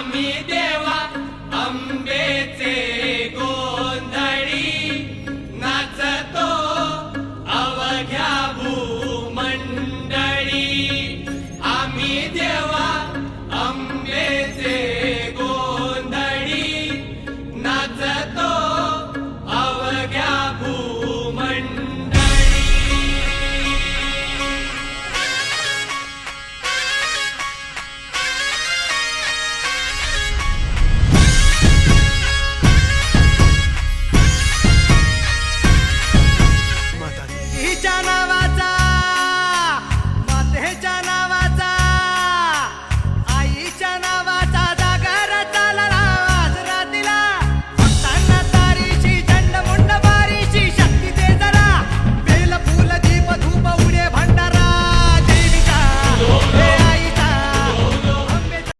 आम्ही देवा अंबेचे गोंधळी नाचतो अवघ्या भूमंडळी. आम्ही देवा